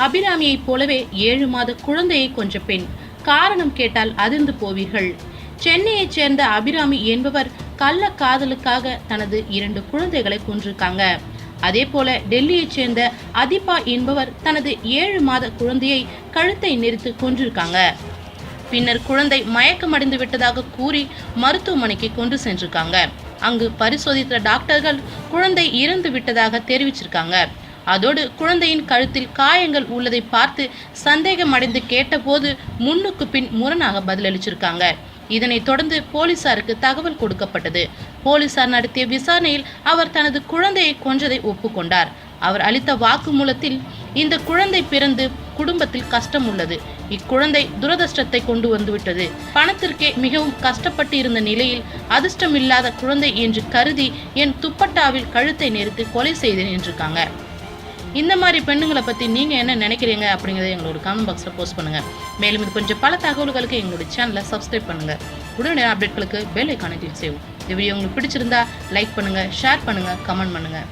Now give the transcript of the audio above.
அபிராமியைப் போலவே ஏழு மாத குழந்தையை கொஞ்ச பெண். காரணம் கேட்டால் அதிர்ந்து போவீர்கள். சென்னையைச் சேர்ந்த அபிராமி என்பவர் கள்ள காதலுக்காக தனது இரண்டு குழந்தைகளை கொன்றிருக்காங்க. அதே போல டெல்லியைச் சேர்ந்த அதிபா என்பவர் தனது ஏழு மாத குழந்தையை கழுத்தை நெரித்து கொன்றிருக்காங்க. பின்னர் குழந்தை மயக்கமடைந்து விட்டதாக கூறி மருத்துவமனைக்கு கொண்டு சென்றிருக்காங்க. அங்கு பரிசோதித்த டாக்டர்கள் குழந்தை இறந்து விட்டதாக தெரிவிச்சிருக்காங்க. அதோடு குழந்தையின் கழுத்தில் காயங்கள் உள்ளதை பார்த்து சந்தேகமடைந்து கேட்டபோது முன்னுக்கு பின் முரணாக பதிலளிச்சிருக்காங்க. இதனைத் தொடர்ந்து போலீசாருக்கு தகவல் கொடுக்கப்பட்டது. போலீசார் நடத்திய விசாரணையில் அவர் தனது குழந்தையை கொன்றதை ஒப்புக்கொண்டார். அவர் அளித்த வாக்குமூலத்தில் இந்த குழந்தை பிறந்து குடும்பத்தில் கஷ்டம் உள்ளது இக்குழந்தை துரதிருஷ்டத்தை கொண்டு வந்துவிட்டது. பணத்திற்கே மிகவும் கஷ்டப்பட்டு இருந்த நிலையில் அதிர்ஷ்டம் இல்லாத குழந்தை என்று கருதி என் துப்பட்டாவில் கழுத்தை நெரித்து கொலை செய்தேன் என்றிருக்காங்க. இந்த மாதிரி பெண்ணுங்களை பற்றி நீங்கள் என்ன நினைக்கிறீங்க அப்படிங்கிறத எங்களோட கமெண்ட் பாக்ஸில் போஸ்ட் பண்ணுங்கள் மேலும் இது கொஞ்சம் பல தகவல்களுக்கு எங்களோட சேனலை சப்ஸ்கிரைப் பண்ணுங்கள் உடனடி அப்டேட்களுக்கு பெல் ஐக்கானை கிளிக் செய்வோம் இந்த வீடியோ உங்களுக்கு பிடிச்சிருந்தா லைக் பண்ணுங்கள் ஷேர் பண்ணுங்கள் கமெண்ட் பண்ணுங்கள்